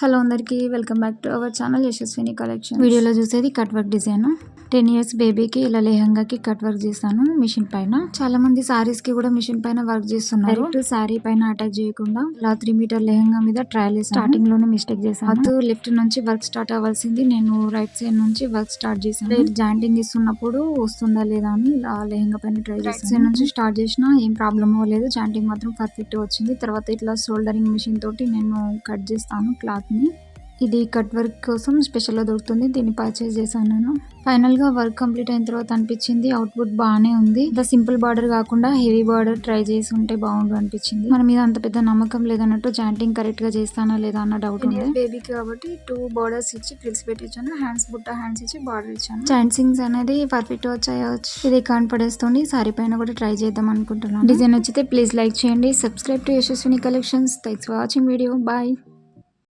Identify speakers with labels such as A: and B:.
A: Hello అందరికీ welcome back to our channel Yashaswini collection వీడియోలో చూసేది cut work design. Ten years బేబీకి ఇలా లెహంగాకి కట్ వర్క్ చేస్తాను మిషన్ పైన. చాలా మంది సారీస్కి కూడా మిషన్ పైన వర్క్ చేస్తున్నారు. సారీ పైన అటాక్ చేయకుండా ఇలా త్రీ మీటర్ లెహంగా మీద ట్రయల్ స్టార్టింగ్లోనే మిస్టేక్ చేశాను. అటు లెఫ్ట్ నుంచి వర్క్ స్టార్ట్ అవ్వాల్సింది నేను రైట్ సైడ్ నుంచి వర్క్ స్టార్ట్ చేశాను. జాయింటింగ్ ఇస్తున్నప్పుడు వస్తుందా లేదా అని ఇలా లెహంగా పైన ట్రై చేశాను. సైడ్ నుంచి స్టార్ట్ చేసినా ఏం ప్రాబ్లమ్ అవ్వలేదు. జాయింటింగ్ మాత్రం పర్ఫెక్ట్ వచ్చింది. తర్వాత ఇట్లా సోల్డరింగ్ మిషన్ తోటి నేను కట్ చేస్తాను క్లాత్ ని ఇది కట్ వర్క్ కోసం స్పెషల్గా దొరుకుతుంది. దీన్ని పర్చేస్ చేశాను నేను. ఫైనల్గా వర్క్ కంప్లీట్ అయిన తర్వాత అనిపించింది. అవుట్పుట్ బాగానే ఉంది. ఇంత సింపుల్ బార్డర్ కాకుండా హెవీ బార్డర్ ట్రై చేసి ఉంటే బాగుండు అనిపించింది. మన మీద అంత పెద్ద నమ్మకం లేదన్నట్టు జాయింటింగ్ కరెక్ట్గా చేస్తానా లేదా అన్న డౌట్ ఉంది బేబీకి కాబట్టి టూ బార్డర్స్ ఇచ్చి ఫ్రిల్స్ పెట్టించాను. హ్యాండ్స్ బుట్ట హ్యాండ్స్ ఇచ్చి బార్డర్ ఇచ్చాను. జాయింట్సింగ్స్ అనేది పర్ఫెక్ట్ వచ్చాయవచ్చు ఇది కాన్ఫిడెన్స్ సారీ పైన కూడా ట్రై చేద్దాం అనుకుంటున్నాను. డిజైన్ వచ్చితే ప్లీజ్ లైక్ చేయండి. Subscribe to Yashaswini collections thanks for watching video bye